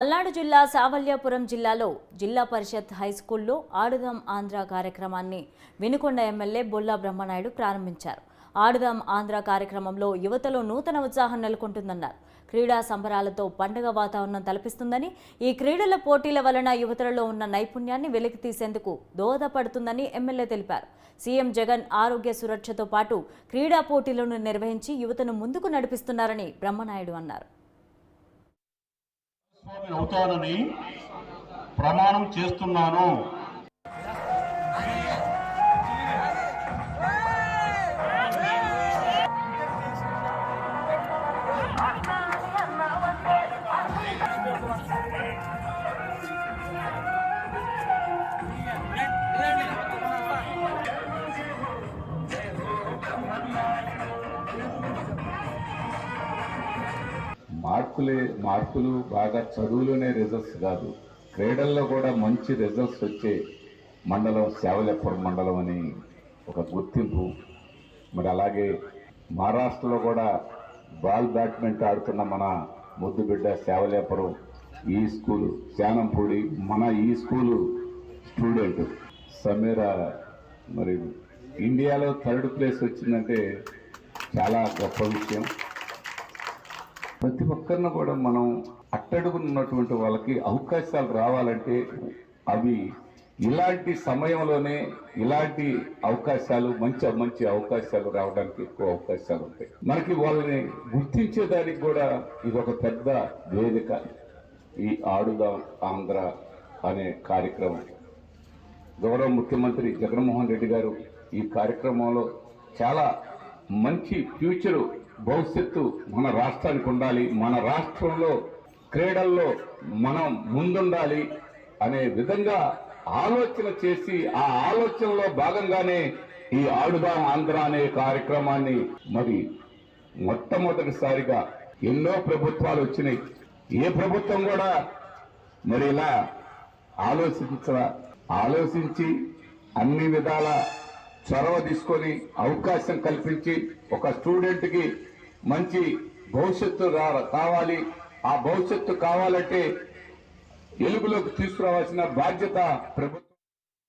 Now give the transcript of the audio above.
పల్నాడు జిల్లా సావల్యాపురం జిల్లాలో జిల్లా పరిషత్ హైస్కూల్లో ఆడుదాం ఆంధ్ర కార్యక్రమాన్ని వినుకొండ ఎమ్మెల్యే బొల్లా బ్రహ్మనాయుడు ప్రారంభించారు. ఆడుదాం ఆంధ్ర కార్యక్రమంలో యువతలో నూతన ఉత్సాహం నెలకొంటుందన్నారు. క్రీడా సంబరాలతో పండుగ వాతావరణం తలపిస్తుందని ఈ క్రీడల పోటీల వలన యువతలలో ఉన్న నైపుణ్యాన్ని వెలికి తీసేందుకు దోహదపడుతుందని ఎమ్మెల్యే తెలిపారు. సీఎం జగన్ ఆరోగ్య సురక్షతో పాటు క్రీడా పోటీలను నిర్వహించి యువతను ముందుకు నడిపిస్తున్నారని బ్రహ్మనాయుడు అన్నారు. స్వామి అవుతానని ప్రమాణం చేస్తున్నాను. మార్కులే మార్కులు బాగా చదువులోనే రిజల్ట్స్ కాదు. క్రీడల్లో కూడా మంచి రిజల్ట్స్ వచ్చే మండలం సేవలెప్పరం మండలం అని ఒక గుర్తింపు. మరి అలాగే మహారాష్ట్రలో కూడా బాల్ బ్యాడ్మింటన్ ఆడుతున్న మన ముద్దుబిడ్డ సేవలేపురం ఈ స్కూల్ శానంపూడి మన ఈ స్కూలు స్టూడెంట్ సమీర. మరి ఇండియాలో థర్డ్ ప్లేస్ వచ్చిందంటే చాలా గొప్ప విషయం. ప్రతి ఒక్కరిని కూడా మనం అట్టడుగున్నటువంటి వాళ్ళకి అవకాశాలు రావాలంటే అవి ఇలాంటి సమయంలోనే ఇలాంటి అవకాశాలు మంచి మంచి అవకాశాలు రావడానికి ఎక్కువ అవకాశాలు ఉంటాయి. మనకి వాళ్ళని గుర్తించేదానికి కూడా ఇది ఒక పెద్ద వేదిక. ఈ ఆడుదాం ఆంధ్ర అనే కార్యక్రమం. గౌరవ ముఖ్యమంత్రి జగన్మోహన్ రెడ్డి గారు ఈ కార్యక్రమంలో చాలా మంచి ఫ్యూచరు భవిష్యత్తు మన రాష్ట్రానికి ఉండాలి మన రాష్ట్రంలో క్రీడల్లో మనం ముందుండాలి అనే విధంగా ఆలోచన చేసి ఆ ఆలోచనలో భాగంగానే ఈ ఆడుదాం ఆంధ్ర అనే కార్యక్రమాన్ని మరి మొట్టమొదటిసారిగా ఎన్నో ప్రభుత్వాలు వచ్చినాయి. ఏ ప్రభుత్వం కూడా మరి ఇలా ఆలోచించరా? ఆలోచించి అన్ని విధాల చొరవ తీసుకొని అవకాశం కల్పించి ఒక స్టూడెంట్కి మంచి భవిష్యత్తు రా- కావాలి. ఆ భవిష్యత్తు కావాలంటే ఎలుగులోకి తీసుకురావాల్సిన బాధ్యత ప్రభుత్వం